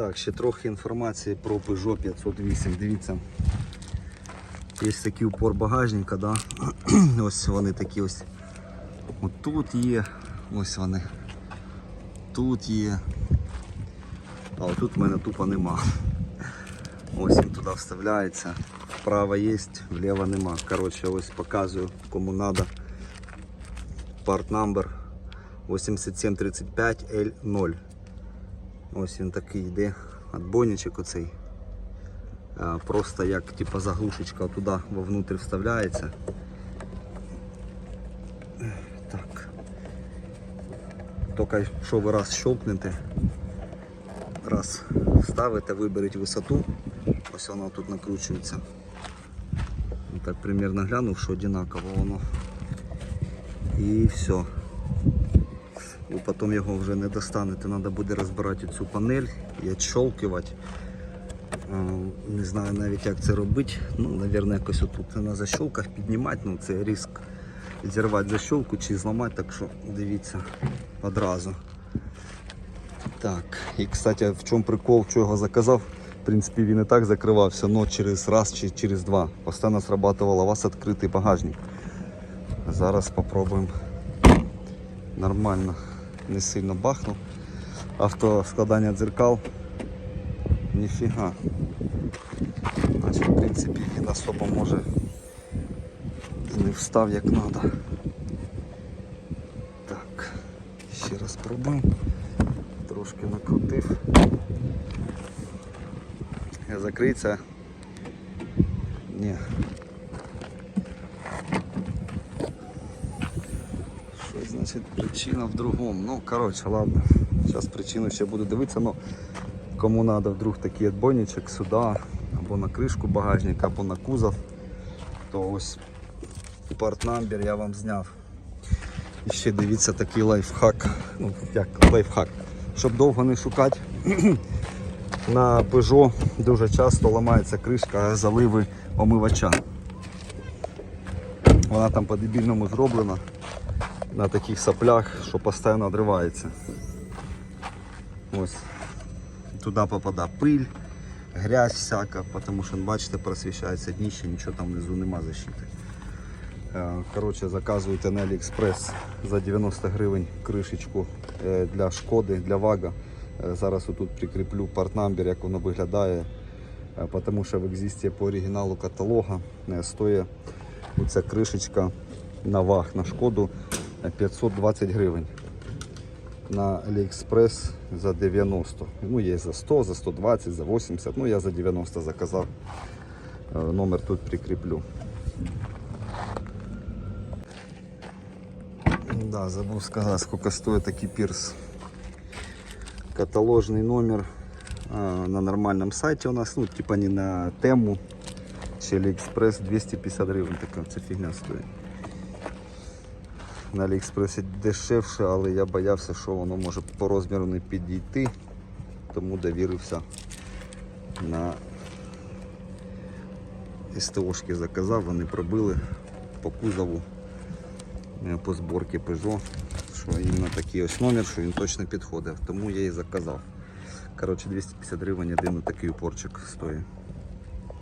Так, ще трохи інформації про Peugeot 508. Дивіться. Є такий упор багажника, да? ось вони такі ось. От тут є, ось вони. Тут є. А отут в мене тупо нема. Ось він туди вставляється. Вправо є, вліво нема. Коротше, ось показую кому надо. Part number 8735L0. Ось він такий йде. Отбойничок оцей. Просто як типа заглушечка туди вовнутрь вставляється. Так. Тільки що ви раз щелкнете, раз вставите, виберіть висоту. Ось воно тут накручується. Так примерно глянув, що одинаково воно. І все. І потім його вже не достанете, треба буде розбирати цю панель і відщолкувати. Не знаю навіть як це робити. Ну, мабуть, якось отут на защолках піднімати, ну це ризик зірвати защолку чи зламати, так що дивіться одразу. Так, і кстати, в чому прикол, що його заказав. В принципі, він і так закривався, але через раз чи через два. Постійно срабатувало у вас відкритий багажник. Зараз спробуємо нормально, не сильно бахнув. Автоскладання дзеркал. Ніфіга. Значить, в принципі, він особо може не встав як треба. Так, ще раз пробуємо. Трошки накрутив. Я Закриться. Ні. Значить причина в другому? Ну, коротше, ладно. Зараз причину ще буду дивитися, но кому треба вдруг такий отбойничок сюди, або на кришку багажника, або на кузов, то ось партнамбер я вам зняв. І ще дивіться такий лайфхак. Ну, як лайфхак. Щоб довго не шукати. На Peugeot дуже часто ламається кришка заливи омивача. Вона там по-дебільному зроблена на таких соплях, що постійно відривається. Ось. Туди попадає пиль, грязь всяка, тому що бачите, просвіщається дніще, нічого там внизу нема защити. Е, Коротше, заказуйте на AliExpress за 90 гривень кришечку е, для шкоди, для вага. Е, Зараз отут прикріплю партнамбер, як воно виглядає, тому що в екзисті по оригіналу каталога стоїть оця кришечка на ваг на шкоду 520 гривень. На AliExpress за 90. Ну, є за 100, за 120, за 80. Ну, я за 90 заказав. Е, Номер тут прикріплю. Да, забув сказати, сколько стоит такий пірс. Каталожний номер на нормальному сайті у нас, ну, типа не на тему чи AliExpress 250 гривень така ця фігня стоїть. На Аліекспресі дешевше, але я боявся, що воно може по розміру не підійти, тому довірився на СТОшки заказав, вони пробили по кузову е, по зборці Peugeot, що іменно такий ось номер, що він точно підходив, тому я і заказав. Коротше, 250 гривень один такий упорчик стоїть.